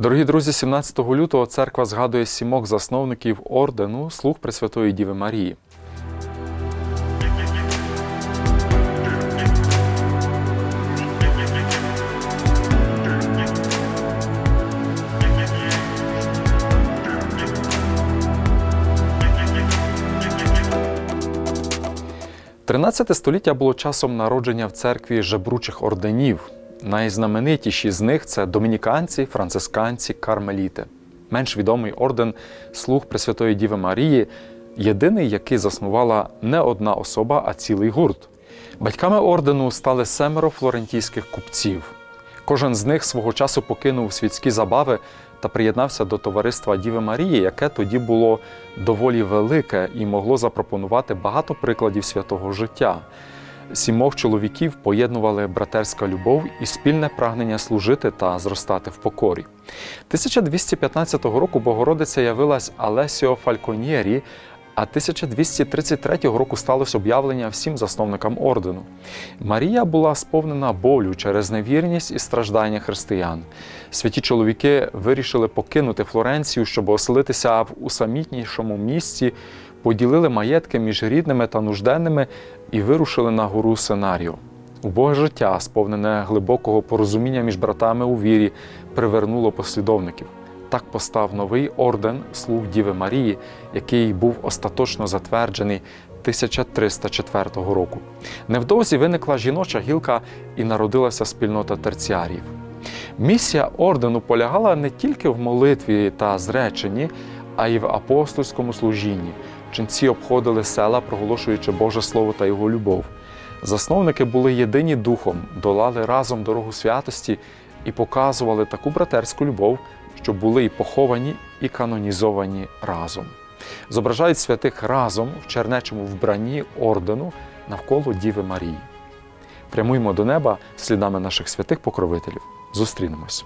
Дорогі друзі, 17 лютого церква згадує сімох засновників ордену слуг Пресвятої Діви Марії. Тринадцяте століття було часом народження в церкві жебручих орденів. Найзнаменитіші з них це домініканці, францисканці, кармеліти. Менш відомий орден слуг Пресвятої Діви Марії, єдиний, який заснувала не одна особа, а цілий гурт. Батьками ордену стали семеро флорентійських купців. Кожен з них свого часу покинув світські забави та приєднався до товариства Діви Марії, яке тоді було доволі велике і могло запропонувати багато прикладів святого життя. Сімох чоловіків поєднували братерська любов і спільне прагнення служити та зростати в покорі. 1215 року Богородиця явилась Алесіо Фальконєрі, а 1233 року сталося об'явлення всім засновникам ордену. Марія була сповнена болю через невірність і страждання християн. Святі чоловіки вирішили покинути Флоренцію, щоб оселитися в усамітнішому місці, поділили маєтки між рідними та нужденними і вирушили на гору Сенаріо. Убоге життя, сповнене глибокого порозуміння між братами у вірі, привернуло послідовників. Так постав новий орден слуг Діви Марії, який був остаточно затверджений 1304 року. Невдовзі виникла жіноча гілка і народилася спільнота терціарів. Місія ордену полягала не тільки в молитві та зреченні, а й в апостольському служінні. Ченці обходили села, проголошуючи Боже Слово та його любов. Засновники були єдині духом, долали разом дорогу святості і показували таку братерську любов, що були і поховані, і канонізовані разом. Зображають святих разом в чернечому вбранні ордену навколо Діви Марії. Прямуємо до неба слідами наших святих покровителів. Зустрінемось.